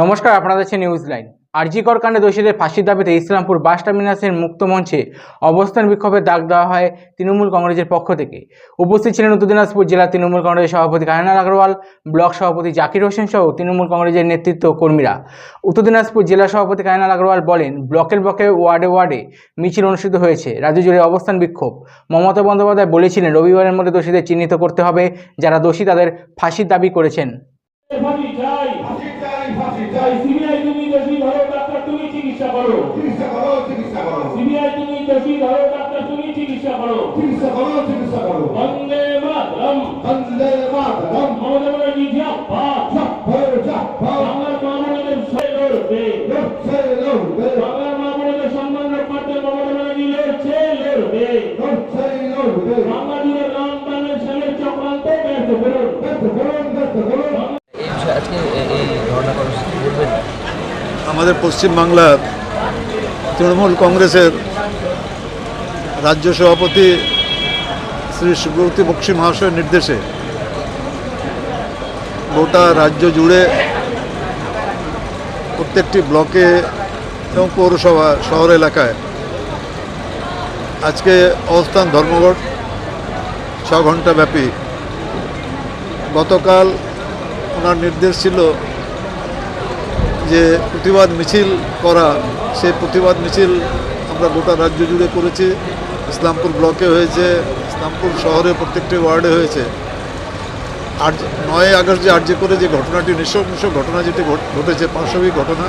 নমস্কার, আপনারা দেখছেন নিউজ লাইন আরজিকর কাণ্ডে দোষীদের ফাঁসির দাবিতে ইসলামপুর বাস টার্মিনাসের মুক্ত মঞ্চে অবস্থান বিক্ষোভের ডাক দেওয়া হয় তৃণমূল কংগ্রেসের পক্ষ থেকে। উপস্থিত ছিলেন উত্তর দিনাজপুর জেলা তৃণমূল কংগ্রেসের সভাপতি কায়নাল আগরওয়াল, ব্লক সভাপতি জাকির হোসেন সহ তৃণমূল কংগ্রেসের নেতৃত্ব কর্মীরা। উত্তর দিনাজপুর জেলা সভাপতি কায়নাল আগরওয়াল বলেন, ব্লকের ব্লকে ওয়ার্ডে ওয়ার্ডে মিছিল অনুষ্ঠিত হয়েছে, রাজ্য জুড়ে অবস্থান বিক্ষোভ। মমতা বন্দ্যোপাধ্যায় বলেছিলেন, রবিবারের মধ্যে দোষীদের চিহ্নিত করতে হবে, যারা দোষী তাদের ফাঁসির দাবি করেছেন। ফাঁসি চাই সিবিআই তুমি দোষী ধরো ডাক্তার তুমি চিকিৎসা করো। চিকিৎসা করো চিকিৎসা করো। সিবিআই তুমি দোষী ধরো ডাক্তার তুমি চিকিৎসা করো। চিকিৎসা করো চিকিৎসা করো। বন্দে মাতরম। বন্দে মাতরম। মমতা ব্যানার্জি জিয়াবাদ জাফর জাফর বাংলার মা বোনেদের লড়বে। লড়ছে লড়বে। বাংলার মা বোনেদের সম্মান রক্ষার্থে মমতা ব্যানার্জি লড়ছে লড়বে লড়ছে লড়বে বাংলা জুড়ে রাম বানের সালের চক্রান্ত ব্যর্থ করুন ব্যর্থ করুন ব্যর্থ করুন এই বিষয়ে আজকে এ- এই ধর্ণা কর্মসূচি বলবেন আমাদের পশ্চিমবাংলার তৃণমূল কংগ্রেসের রাজ্য সভাপতি শ্রী সুব্রতী বক্সী মহাশয়ের নির্দেশে গোটা রাজ্য জুড়ে প্রত্যেকটি ব্লকে এবং পৌরসভা, শহর এলাকায় আজকে অবস্থান ধর্মঘট, ছ ঘণ্টা ব্যাপী। গতকাল ওনার নির্দেশ ছিল যে প্রতিবাদ মিছিল করা সেই প্রতিবাদ মিছিল আমরা গোটা রাজ্য জুড়ে করেছি। ইসলামপুর ব্লকে হয়েছে, ইসলামপুর শহরে প্রত্যেকটি ওয়ার্ডে হয়েছে। আর নয় আগস্ট যে আর্য করে যে ঘটনাটি নৃশংস ঘটনা যেটি ঘট- ঘটেছে পাশবিক ঘটনা,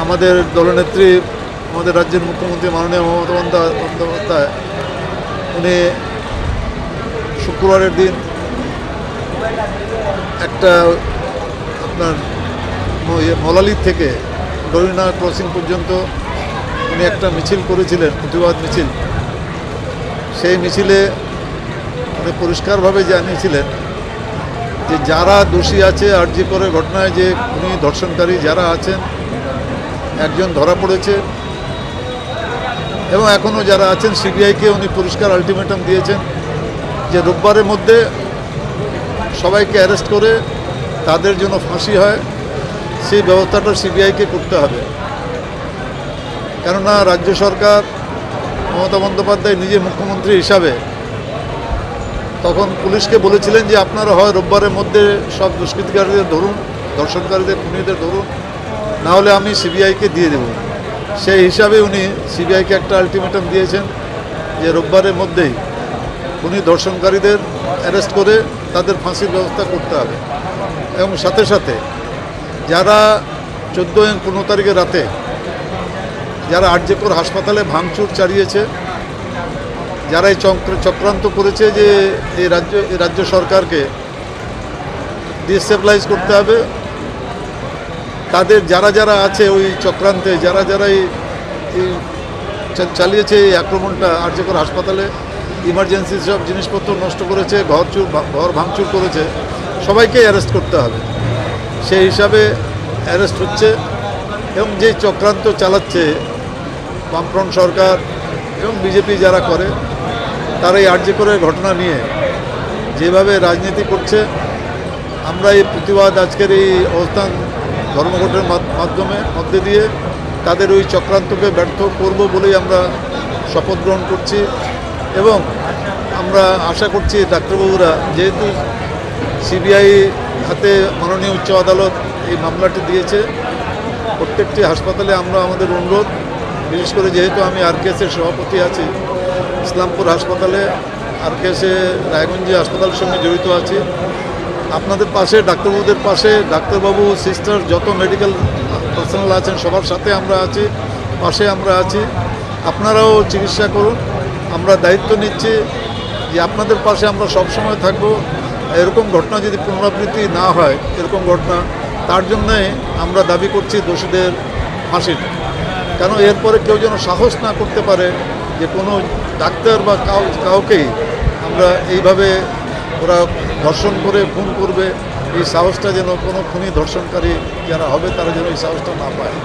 আমাদের দলনেত্রী, আমাদের রাজ্যের মুখ্যমন্ত্রী মাননীয় মমতা বন্দ্যোপাধ্যায়, উনি শুক্রবারের দিন একটা আপনার ইয়ে মলালির থেকে ডরিনা ক্রসিং পর্যন্ত উনি একটা মিছিল করেছিলেন প্রতিবাদ মিছিল। সেই মিছিলে উনি পরিষ্কারভাবে জানিয়েছিলেন যে যারা দোষী আছে আর আর্জি করে ঘটনায় যে উনি ধর্ষণকারী যারা আছেন, একজন ধরা পড়েছে এবং এখনও যারা আছেন, সিবিআইকে উনি পরিষ্কার আলটিমেটাম দিয়েছেন যে রোববারের মধ্যে সবাইকে অ্যারেস্ট করে তাদের জন্য ফাঁসি হয়, সেই ব্যবস্থাটা সিবিআইকে করতে হবে। কেননা রাজ্য সরকার মমতা বন্দ্যোপাধ্যায় নিজে মুখ্যমন্ত্রী হিসাবে তখন পুলিশকে বলেছিলেন যে আপনারা হয় রোববারের মধ্যে সব দুষ্কৃতিকারীদের ধরুন, ধর্ষণকারীদের, খুনিদের ধরুন, না হলে আমি সিবিআইকে দিয়ে দেব। সেই হিসাবে উনি সিবিআইকে একটা আলটিমেটাম দিয়েছেন যে রোববারের মধ্যেই খুনি ধর্ষণকারীদের অ্যারেস্ট করে তাদের ফাঁসির ব্যবস্থা করতে হবে। এবং সাথে সাথে যারা চোদ্দ এবং পনেরো তারিখের রাতে যারা আর্যকর হাসপাতালে ভাঙচুর চালিয়েছে, যারা এই চক্র- চক্রান্ত করেছে যে এই রাজ্য রাজ্য সরকারকে ডিস্টেবলাইজ করতে হবে, তাদের যারা যারা আছে ওই চক্রান্তে, যারা যারা এই এই চালিয়েছে এই আক্রমণটা আর্যকর হাসপাতালে ইমার্জেন্সি সব জিনিসপত্র নষ্ট করেছে ঘর চুর ঘর ভাঙচুর করেছে সবাইকে অ্যারেস্ট করতে হবে। সেই হিসাবে অ্যারেস্ট হচ্ছে এবং যে চক্রান্ত চালাচ্ছে বামফ্রন্ট সরকার এবং বিজেপি যারা করে, তারা এই আর্য করে ঘটনা নিয়ে যেভাবে রাজনীতি করছে, আমরা এই প্রতিবাদ আজকের এই অবস্থান ধর্মঘটের মাধ- মাধ্যমে মধ্যে দিয়ে তাদের ওই চক্রান্তকে ব্যর্থ করব বলেই আমরা শপথ গ্রহণ করছি এবং আমরা আশা করছি ডাক্তারবাবুরা যেহেতু সিবিআই হাতে মাননীয় উচ্চ আদালত এই মামলাটি দিয়েছে। প্রত্যেকটি হাসপাতালে আমরা আমাদের অনুরোধ, বিশেষ করে যেহেতু আমি আরকেএসের সভাপতি আছি, ইসলামপুর হাসপাতালে আরকেএসে রায়গঞ্জে হাসপাতালের সঙ্গে জড়িত আছি। আপনাদের পাশে, ডাক্তারবাবুদের পাশে, ডাক্তারবাবু, সিস্টার, যত মেডিকেল পার্সোনাল আছেন, সবার সাথে আমরা আছি, পাশে আমরা আছি। আপনারাও চিকিৎসা করুন। আমরা দায়িত্ব নিচ্ছি যে আপনাদের পাশে আমরা সব সময় থাকব। এরকম ঘটনা যদি পুনরাবৃত্তি না হয়, এরকম ঘটনা, তার জন্যে আমরা দাবি করছি দোষীদের ফাঁসির। কেন এরপরে কেউ যেন সাহস না করতে পারে যে কোনো ডাক্তার বা কাউ কাউকেই আমরা এইভাবে ওরা ধর্ষণ করে, খুন করবে, এই সাহসটা যেন কোনো খুনি ধর্ষণকারী যারা হবে, তারা যেন এই সাহসটা না পায়।